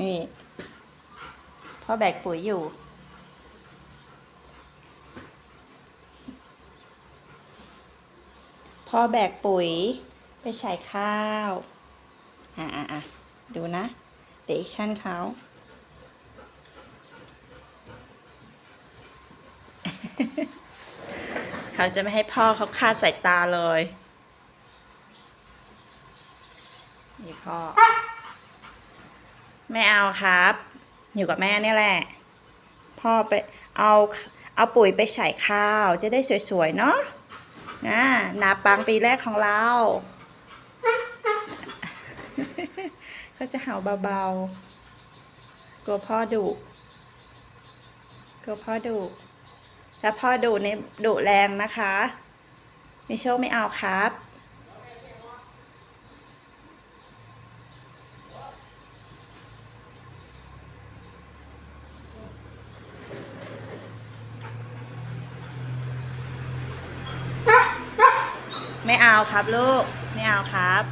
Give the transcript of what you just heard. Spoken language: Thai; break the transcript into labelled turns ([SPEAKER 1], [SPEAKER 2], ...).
[SPEAKER 1] นี่พ่อแบกปุ๋ยอยู่ พ่อแบกปุ๋ยไปใส่ข้าว อะอะอะดูนะเดกชั่นเขาเขาจะไม่ให้พ่อเขาคาดสายตาเลย นี่พ่อ ไม่เอาครับ อยู่กับแม่เนี่ยแหละ พ่อไปเอาเอาปุ๋ยไปใส่ข้าวจะได้สวยๆเนาะนะนาปังปีแรกของเรา ก็จะเห่าเบาๆ กลัวพ่อดุกลัวพ่อดุถ้าพ่อดุเนี่ยดุแรงนะคะ มิโชคไม่เอาครับ ไม่เอาครับลูก ไม่เอาครับ